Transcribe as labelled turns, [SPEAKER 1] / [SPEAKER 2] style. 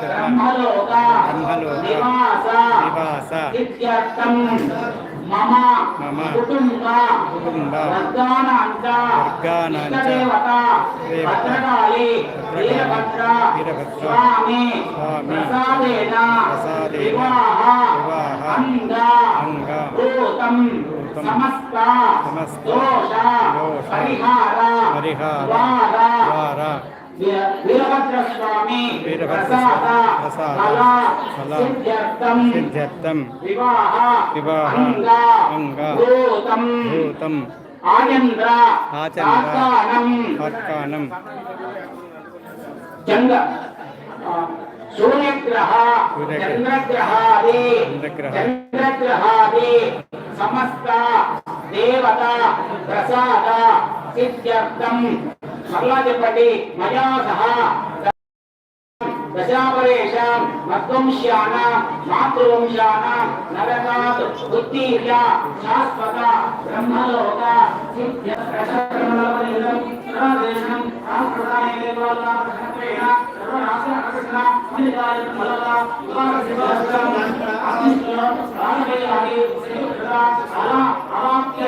[SPEAKER 1] బ్రహ్మలోక నివాస ఇత్యర్థం మమ కుటుంబ వర్గానాంచ ఇష్టదేవత
[SPEAKER 2] దేవత
[SPEAKER 1] భద్రకాళి వీరభద్ర స్వామి ప్రసాదేన వివాహ అంగ భూతం సమస్త దోష పరిహార
[SPEAKER 2] పరిహార
[SPEAKER 1] ద్వార స్వామి ప్రసాద ఫల సిద్ధ్యర్థం
[SPEAKER 2] సిద్ధ్యర్థం
[SPEAKER 1] వివాహ
[SPEAKER 2] వివాహ
[SPEAKER 1] అంగ భూతం
[SPEAKER 2] భూతం
[SPEAKER 1] ఆచంద్ర
[SPEAKER 2] ఆచంద్ర తర్కాణం
[SPEAKER 1] చంద్ర సూర్యగ్రహ. చంద్రగ్రహాది. చంద్రగ్రహాది సమస్త దేవత ప్రసాద సిద్ధ్యర్థం మరలా చెప్పండి మయా సహా परापरेषां मद्वंश्यानां मातृवंशानां नरकात् उत्तीर्य शाश्वत, ब्रह्मलोक सिद्ध्यप्रशस्त्रमलपरिणम् आस्प्रदायेनोल्लासत्वेन सर्वनाशनकसना फलितायमलदा उपाकसिवास्त्रम् अस्मिन् प्राणवेयागे सिद्धप्रदा अला अवाक्य